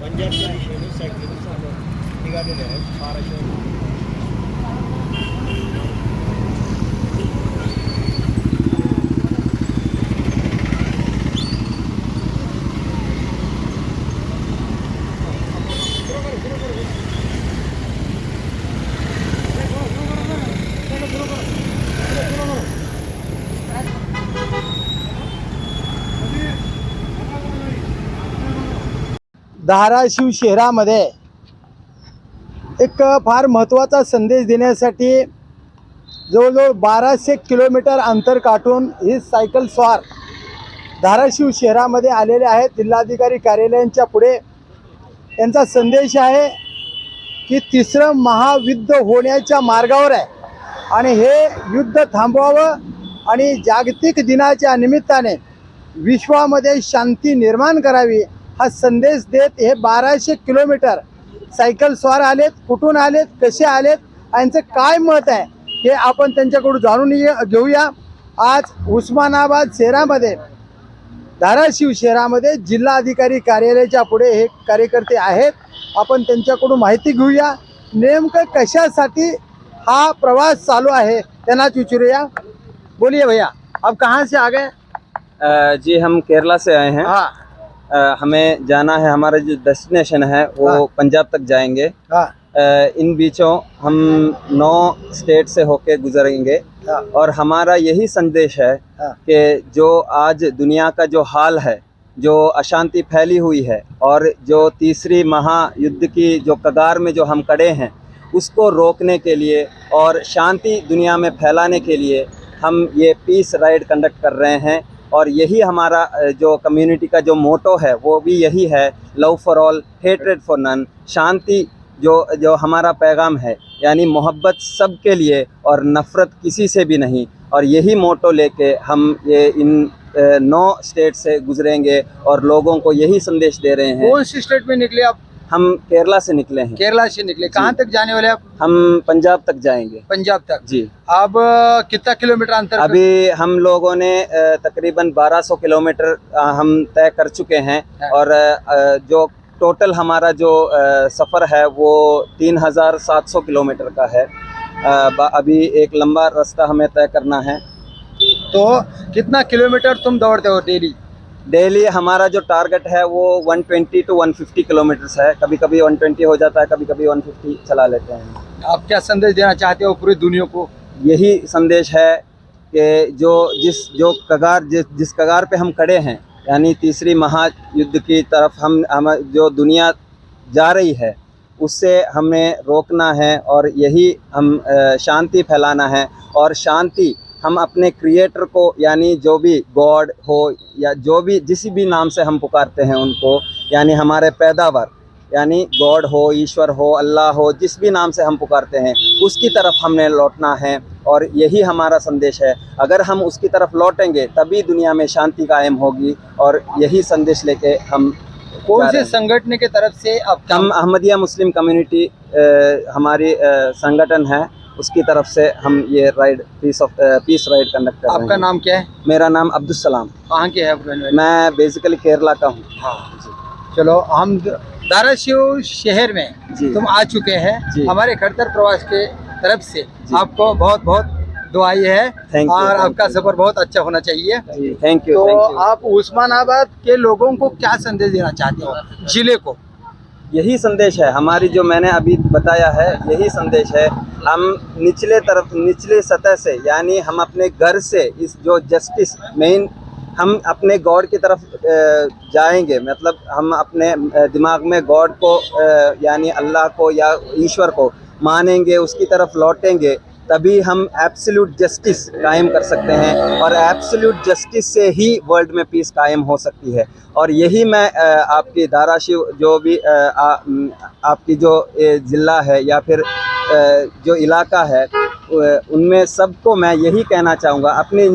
म्हणजे पंजाबच्या दिशेने सायकलिंग निघालेले आहेत. महाराष्ट्र धाराशिव शहरामध्ये एक फार महत्त्वाचा संदेश देण्यासाठी जवळजवळ बाराशे किलोमीटर अंतर काटून ही सायकल स्वार धाराशिव शहरामध्ये आलेले आहेत. जिल्हाधिकारी कार्यालयांच्या पुढे यांचा संदेश आहे की तिसरं महायुद्ध होण्याच्या मार्गावर आहे. आणि हे युद्ध थांबवावं आणि जागतिक दिनाच्या निमित्ताने विश्वामध्ये शांती निर्माण करावी हा संदेश देत हे बाराशे किलोमीटर सायकल स्वार आलेत कुठून आलेत कसे आलेत यांचं काय मत आहे हे आपण त्यांच्याकडून जाणून ये- घेऊया. आज उस्मानाबाद शहरामध्ये धाराशिव शहरामध्ये जिल्हाधिकारी कार्यालयाच्या पुढे हे कार्यकर्ते आहेत. आपण त्यांच्याकडून माहिती घेऊया. नेमकं कशासाठी हा प्रवास चालू आहे त्यांनाच विचारूया. बोलिए भैया अब कहाँ से आ गए? जी हम केरला से आए हैं। हाँ. अ, हमें जाना है हमारा जो डेस्टिनेशन है वो हाँ। पंजाब तक जाएँगे। हाँ। अ, इन बीचों हम नौ स्टेट से होके गुजरेंगे। हाँ। और हमारा यही संदेश है हाँ। कि जो आज दुनिया का जो हाल है जो अशांति फैली हुई है और जो तीसरी महायुद्ध की जो कगार में जो हम खड़े हैं उसको रोकने के लिए और शांति दुनिया में फैलाने के लिए हम ये पीस राइड कंडक्ट कर रहे हैं। और यही हमारा जो कम्युनिटी का जो मोटो है, वो भी यही है love for all hatred for none शांति जो जो हमारा पैगाम है, यानी मोहब्बत सबके लिए और नफ़रत किसी से भी नहीं। और यही मोटो लेके हम ये इन नौ स्टेट से गुजरेंगे और लोगों को यही संदेश दे रहे हैं। कौन सी स्टेट में निकले आप? हम केरला से निकले हैं। केरला से निकले। कहाँ तक जाने वाले आप? हम पंजाब तक जाएँगे। पंजाब तक। जी। अब कितना किलोमीटर अंतर अभी हम लोगों ने तकरीबन 1200 किलोमीटर हम तय कर चुके हैं हाँ। और जो टोटल हमारा जो सफ़र है वो 3700 किलोमीटर का है। अभी एक लंबा रास्ता हमें तय करना है। तो कितना किलोमीटर तुम दौड़ते हो डेली? डेली हमारा जो टारगेट है वो 120 टू 150 किलोमीटर्स है। कभी कभी 120 हो जाता है कभी कभी 150 चला लेते हैं। आप क्या संदेश देना चाहते हो पूरी दुनिया को? यही संदेश है कि जो जिस जो कगार जिस जिस कगार पे हम खड़े हैं यानी तीसरी महायुद्ध की तरफ़ हम हम जो दुनिया जा रही है उससे हमें रोकना है और यही हम शांति फैलाना है। और शांति हम अपने क्रिएटर को यानी जो भी गॉड हो या जो भी जिस भी नाम से हम पुकारते हैं उनको यानी हमारे पैदावार यानी गॉड हो ईश्वर हो अल्लाह हो जिस भी नाम से हम पुकारते हैं उसकी तरफ़ हमने लौटना है और यही हमारा संदेश है। अगर हम उसकी तरफ़ लौटेंगे तभी दुनिया में शांति कायम होगी और यही संदेश लेके हम कौन से संगठन के तरफ़ से अब काम हम अहमदिया मुस्लिम कम्युनिटी हमारी संगठन है। उसकी तरफ़ से हम ये ride peace of peace ride conduct कर रहे आपका नाम क्या है? मेरा नाम अब्दुल सलाम कहाँ के है? मैं बेसिकली केरला का हूँ। हाँ। चलो हम द- धाराशिव शहर में तुम आ चुके हैं। हमारे खड़तर प्रवास के तरफ़ से आपको बहुत बहुत दुआई है Thank और thank आपका सफ़र बहुत अच्छा होना चाहिए। थैंक यू तो यू आप उस्मानाबाद के लोगों को क्या संदेश देना चाहते हो? ज़िले को। यही संदेश है। हमारी जो मैंने अभी बताया है, यही संदेश है। हम निचले तरफ़, निचले सतह से, यानी हम अपने घर से इस जो जस्टिस मेन हम अपने गॉड की तरफ़ जाएँगे। मतलब हम अपने दिमाग में गॉड को यानी अल्लाह को या ईश्वर को मानेंगे, उसकी तरफ़ लौटेंगे। तभी हम एब्सोल्यूट जस्टिस कायम कर सकते हैं और एब्सोल्यूट जस्टिस से ही वर्ल्ड में पीस कायम हो सकती है। और यही मैं आपकी धाराशिव जो भी आ, आपकी जो ज़िला है या फिर जो इलाका है उनमें सबको मैं यही कहना चाहूँगा अपनी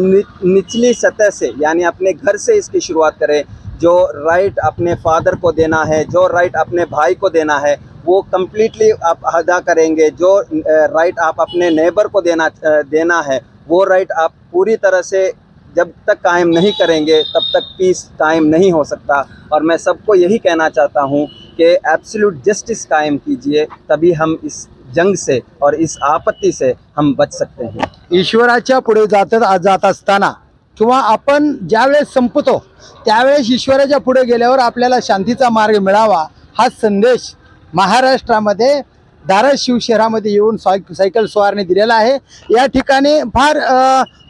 निचली सतह से यानी अपने घर से इसकी शुरुआत करें जो राइट अपने फादर को देना है जो राइट अपने भाई को देना है वो कम्प्लीटली आप अदा करेंगे, जो राइट आप अपने नेबर को देना देना है, वो राइट आप पूरी तरह से जब तक कायम नहीं करेंगे, तब तक पीस कायम नहीं हो सकता। और मैं सबको यही कहना चाहता हूँ कि एब्सोल्यूट जस्टिस कायम कीजिए, तभी हम इस जंग से और इस आपत्ति से हम बच सकते हैं। ईश्वराच्या पुढे जात जात असताना किंवा ज्यावेळेस संपतो, त्यावेळेस ईश्वराच्या पुढे गेल्यावर आपल्याला शांतीचा मार्ग मिळावा, हा संदेश महाराष्ट्रामध्ये धाराशिव शहरामध्ये येऊन साय सायकल स्वारने दिलेला आहे. या ठिकाणी फार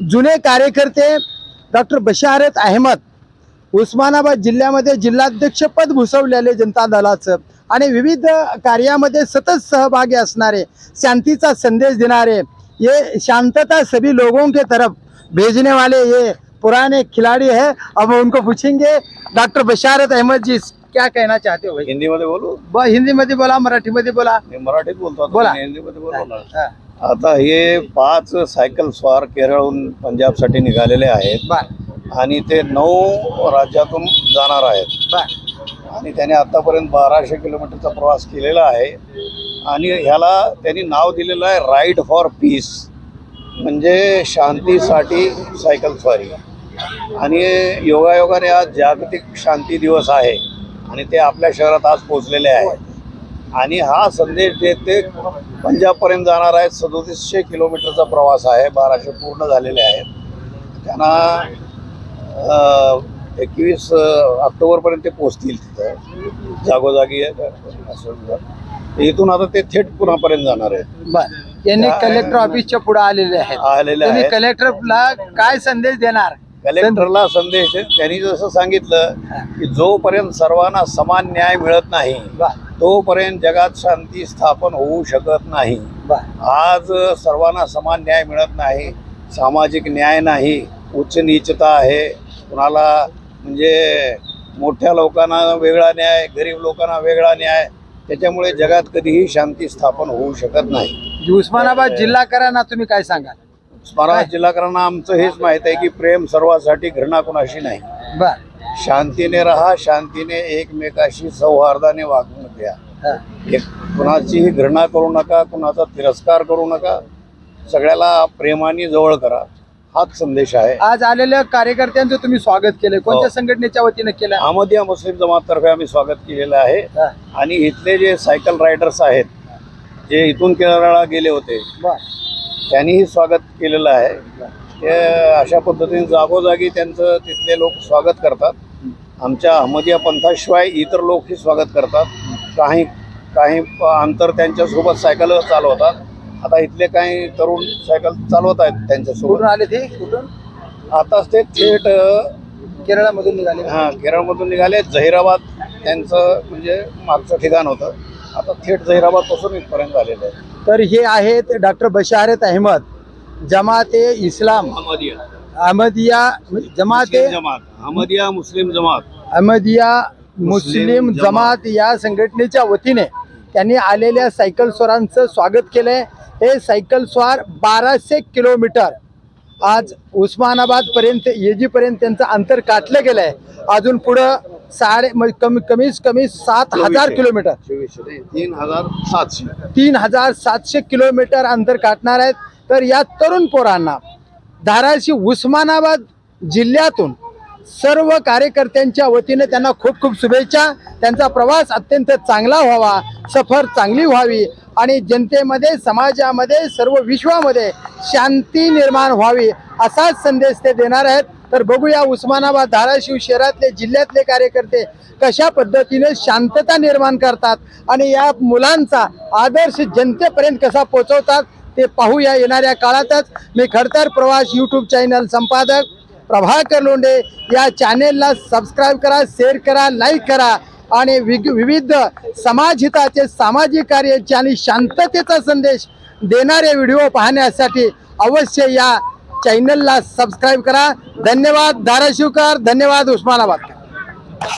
जुने कार्यकर्ते डॉक्टर बशारत अहमद उस्मानाबाद जिल्ह्यामध्ये जिल्हाध्यक्षपद भुसवलेले जनता दलाचं आणि विविध कार्यामध्ये सतत सहभागी असणारे शांतीचा संदेश देणारे ये शांतता सभी लोगों के तरफ भेजने वाले ये पुराने खिलाड़ी है. अब उनको पूछेंगे डॉक्टर बशारत अहमद जी क्या कहना चाहते हो भाई? हिंदीमध्ये बोलू? ब- हिंदीमध्ये बोला मराठीमध्ये बोला. मी मराठीत बोलतो आता, बोला. तुम्ही हिंदीमध्ये बोलू ना हा, आता हे पाच सायकल स्वार केरळहून पंजाबसाठी निघालेले आहेत. बर. आणि ते नऊ राज्यातून जाणार आहेत. बर. आणि त्याने आतापर्यंत बाराशे किलोमीटरचा प्रवास केलेला आहे. आणि ह्याला त्यांनी नाव दिलेलं आहे राईट फॉर पीस म्हणजे शांतीसाठी सायकल स्वारी. आणि योगायोगाने आज जागतिक शांती दिवस आहे. आणि ते आपल्या शहरात आज पोचलेले आहेत आणि हा संदेश देत ते पंजाबपर्यंत जाणार आहेत सदोतीसशे किलोमीटरचा प्रवास आहे बाराशे पूर्ण झालेले आहेत. त्यांना एकवीस ऑक्टोबरपर्यंत ते पोचतील तिथं. जागोजागी असं इथून आता ते थेट पुण्यापर्यंत जाणार आहेत. बर. यांनी कलेक्टर ऑफिसच्या पुढे आलेले आहेत. आलेले आहेत. कलेक्टरला काय संदेश देणार? कलेक्टरला संदेश आहे. त्यांनी जसं सांगितलं की जोपर्यंत सर्वांना समान न्याय मिळत नाही तोपर्यंत जगात शांती स्थापन होऊ शकत नाही. आज सर्वांना समान न्याय मिळत नाही सामाजिक न्याय नाही उच्च नीचता आहे. कुणाला म्हणजे मोठ्या लोकांना वेगळा न्याय गरीब लोकांना वेगळा न्याय त्याच्यामुळे जगात कधीही शांती स्थापन होऊ शकत नाही. उस्मानाबाद जिल्हा करा ना तुम्ही काय सांगाल? उस्मानाबाद जिल्हाकरांना आमचं हेच माहीत आहे की प्रेम सर्वासाठी घृणा कुणाशी नाही. बर. शांतीने राहा शांतीने एकमेकाशी सौहार्दाने वागणूक द्या. एक कुणाचीही घृणा करू नका कुणाचा तिरस्कार करू नका. सगळ्याला प्रेमाने जवळ करा. हाच संदेश आहे. आज आलेल्या कार्यकर्त्यांचं तुम्ही स्वागत केलं कोणत्या हो. संघटनेच्या वतीने केलं अहमदिया मुस्लिम जमाततर्फे आम्ही स्वागत केलेलं आहे. आणि इथले जे सायकल रायडर्स आहेत जे इथून केरळला गेले होते बर. त्यांनीही स्वागत केलेलं आहे. ते अशा पद्धतीने जागोजागी त्यांचं तिथले लोक स्वागत करतात. आमच्या अहमदिया पंथाशिवाय इतर लोकही स्वागत करतात. काही काही अंतर त्यांच्यासोबत सायकल चालवतात. आता इथले काही तरुण सायकल चालवत आहेत त्यांच्यासोबत. आले ते? कुठून? आताच ते थेट केरळमधून निघाले हा केरळमधून निघाले. झहिराबाद त्यांचं म्हणजे मागचं ठिकाण होतं. आता थेट झहिराबादपासून इथपर्यंत झालेलं आहे. तर हे आहेत डॉक्टर बशारत अहमद जमाते इस्लाम. अहमदिया. अहमदिया जमाते Ahmadiyya Muslim Jamaat. Ahmadiyya Muslim Muslim Jamaat. या संघटनेच्या वतीने त्यांनी आलेल्या सायकल स्वारांचं स्वागत केलंय. हे सायकल स्वार बाराशे किलोमीटर आज उस्मानाबाद पर्यंत येजीपर्यंत त्यांचं अंतर काटलं गेलंय. अजून पुढं साडे म्हणजे कमी कमीत कमी सात हजार किलोमीटर. तीन हजार सातशे. तीन हजार सातशे किलोमीटर अंतर काटणार आहेत. तर या तरुण पोरांना धाराशिव उस्मानाबाद जिल्ह्यातून सर्व कार्यकर्त्यांच्या वतीने त्यांना खूप खूप शुभेच्छा. त्यांचा प्रवास अत्यंत चांगला व्हावा सफर चांगली व्हावी आणि जनतेमध्ये समाजामध्ये सर्व विश्वामध्ये शांती निर्माण व्हावी असाच संदेश ते देणार आहेत. तर बघूया उस्मानाबाद धाराशिव शहरातले जिल्ह्यातले कार्यकर्ते कशा पद्धतीने शांतता निर्माण करतात आणि या मुलांचा आदर्श जनतेपर्यंत कसा पोहोचवतात ते पाहूया येणाऱ्या काळातच. मी खडतर प्रवास यूट्यूब चॅनल संपादक प्रभाकर लोंडे या चॅनेलला सबस्क्राईब करा शेअर करा लाईक करा आणि विविध समाजहिताचे सामाजिक कार्याचे आणि शांततेचा संदेश देणारे व्हिडिओ पाहण्यासाठी अवश्य या चॅनलला सबस्क्राईब करा। धन्यवाद धाराशिवकर धन्यवाद उस्मानाबाद।